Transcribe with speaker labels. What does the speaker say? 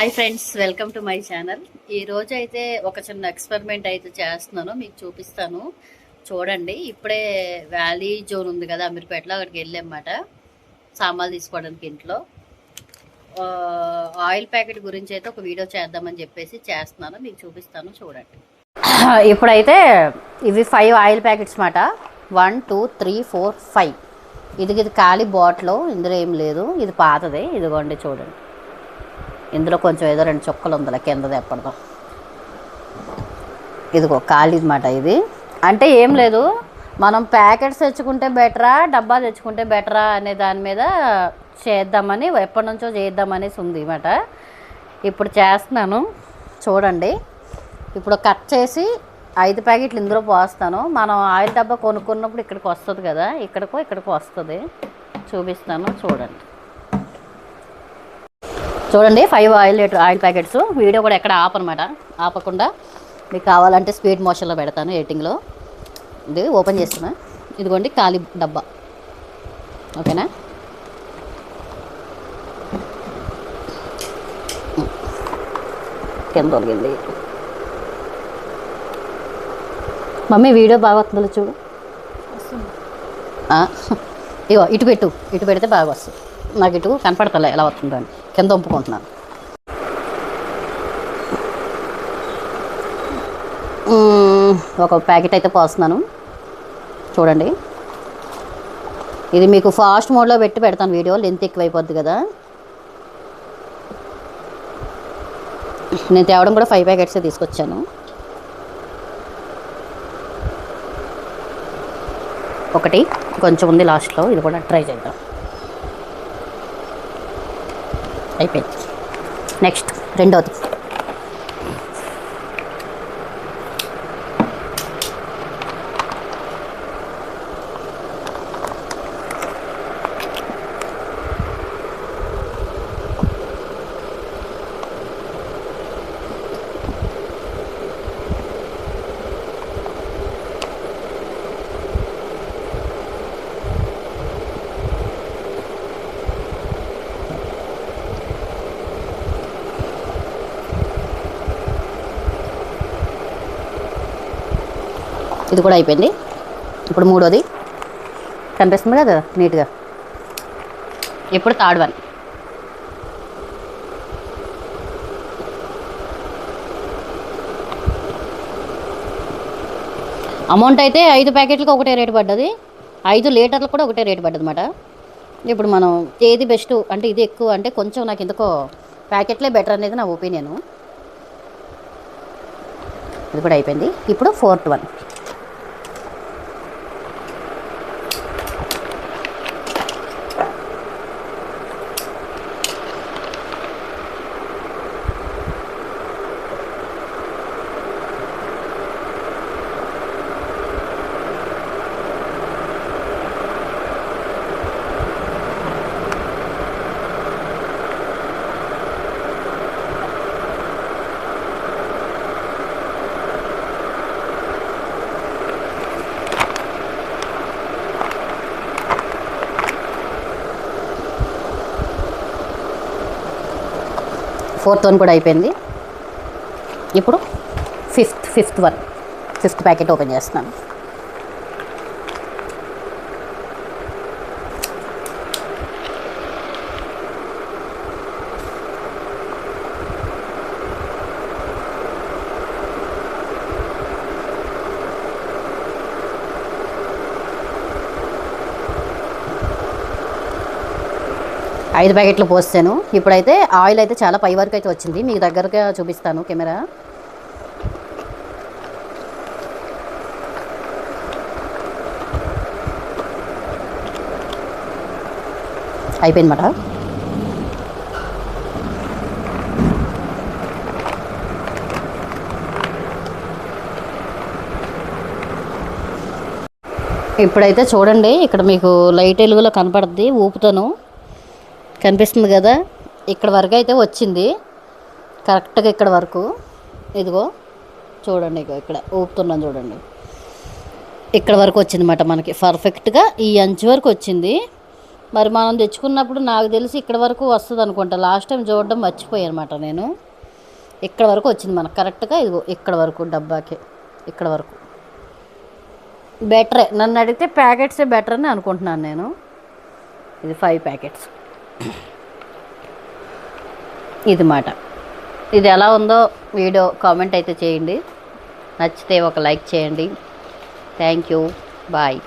Speaker 1: Hi friends welcome to my channel ఈ అయితే ఒక చిన్న ఎక్స్పెరిమెంట్ అయితే చేస్తున్నాను. మీకు చూపిస్తాను. చూడండి ఇప్పుడే వ్యాలీ జోన్ ఉంది కదా అమీర్పేటలో అక్కడికి వెళ్ళామన్నమాట. సామాన్లు తీసుకోవడానికి ఇంట్లో. ఆయిల్ ప్యాకెట్ గురించి అయితే ఒక వీడియో చేద్దామని చెప్పేసి చేస్తున్నాను. మీకు చూపిస్తాను చూడండి. ఇప్పుడైతే ఇవి ఫైవ్ ఆయిల్ ప్యాకెట్స్ మాట one two three four five ఇది ఇది ఖాళీ బాటిల్ ఇందులో ఏం లేదు. ఇది పాతది. ఇదిగోండి చూడండి. ఇందులో కొంచెం ఏదో రెండు చుక్కలు ఉందిలే కిందది ఎప్పటిదో ఇదిగో ఖాళీ అనమాట ఇది. అంటే ఏం లేదు మనం ప్యాకెట్స్ తెచ్చుకుంటే బెటరా డబ్బా తెచ్చుకుంటే బెటరా అనే దాని మీద చేద్దామని ఎప్పటి నుంచో చేద్దామనేసి ఉంది మాట ఇప్పుడు చేస్తున్నాను చూడండి. ఇప్పుడు కట్ చేసి ఐదు ప్యాకెట్లు ఇందులో పోస్తాను. మనం ఆయిల్ డబ్బా కొనుక్కున్నప్పుడు ఇక్కడికి వస్తుంది కదా ఇక్కడికో ఇక్కడికో వస్తుంది. చూపిస్తాను చూడండి. చూడండి five oil litre oil packets video కూడా ఎక్కడ ఆపనమాట. ఆపకుండా మీకు కావాలంటే స్పీడ్ మోషన్లో పెడతాను ఎడిటింగ్లో ఇది ఓపెన్ చేస్తున్నా. ఇదిగోండి ఖాళీ డబ్బా. ఓకేనా? కింద తొలగింది. మమ్మీ వీడియో బాగా వస్తుందో చూడు. ఇగో ఇటు పెట్టు. ఇటు పెడితే బాగా వస్తుంది. నాకు ఇటు కనపడతలే ఎలా వస్తుందో అని. కింద ఒప్పుకుంటున్నాను ఒక ప్యాకెట్ అయితే పోస్తున్నాను. చూడండి. ఇది మీకు ఫాస్ట్ మోడ్లో పెట్టి పెడతాను వీడియో లెంత్ ఎక్కువైపోద్ది కదా. నేను తేవడం కూడా ఫైవ్ ప్యాకెట్స్ తీసుకొచ్చాను. ఒకటి కొంచెం ఉంది లాస్ట్లో ఇది కూడా ట్రై చేద్దాం. అయిపోయింది. నెక్స్ట్ రెండోది. ఇది కూడా అయిపోయింది. ఇప్పుడు మూడోది. కనిపిస్తుంది కదా నీట్గా. ఇప్పుడు థర్డ్ వన్. అమౌంట్ అయితే ఐదు ప్యాకెట్లకు ఒకటే రేటు పడ్డది. ఐదు లీటర్లకు కూడా ఒకటే రేటు పడ్డది అనమాట ఇప్పుడు మనం ఏది బెస్ట్ అంటే ఇది ఎక్కువ అంటే కొంచెం నాకు ఎందుకో ప్యాకెట్లే బెటర్ అనేది నా ఒపీనియన్. ఇది కూడా అయిపోయింది. ఇప్పుడు ఫోర్త్ వన్. ఫోర్త్ వన్ కూడా అయిపోయింది. ఇప్పుడు fifth fifth one fifth packet open చేస్తున్నాను. ఐదు ప్యాకెట్లు పోస్తాను. ఇప్పుడైతే ఆయిల్ అయితే చాలా పై వరకు అయితే వచ్చింది. మీకు దగ్గరగా చూపిస్తాను కెమెరా. అయిపోయిందన్నమాట. ఇప్పుడైతే చూడండి ఇక్కడ మీకు లైట్ వెలుగులో కనపడుద్ది ఊపుతాను. కనిపిస్తుంది కదా? ఇక్కడ వరకు అయితే వచ్చింది. కరెక్ట్గా ఇక్కడ వరకు. ఇదిగో చూడండి ఇగో ఇక్కడ ఊపుతున్నాను చూడండి. ఇక్కడ వరకు వచ్చిందన్నమాట మనకి. పర్ఫెక్ట్గా ఈ అంచు వరకు వచ్చింది. మరి మనం తెచ్చుకున్నప్పుడు నాకు తెలిసి ఇక్కడ వరకు వస్తుంది అనుకుంటా. లాస్ట్ టైం చూడడం మర్చిపోయాను నేను. ఇక్కడ వరకు వచ్చింది మనకు. కరెక్ట్గా ఇదిగో ఇక్కడ వరకు డబ్బాకి. ఇక్కడ వరకు. బెటరే నన్ను అడిగితే ప్యాకెట్సే బెటర్ అని అనుకుంటున్నాను నేను. ఇది ఫైవ్ ప్యాకెట్స్ ఇది మాట. ఇది ఎలా ఉందో వీడియో కామెంట్ అయితే చేయండి. నచ్చితే ఒక లైక్ చేయండి. Thank you bye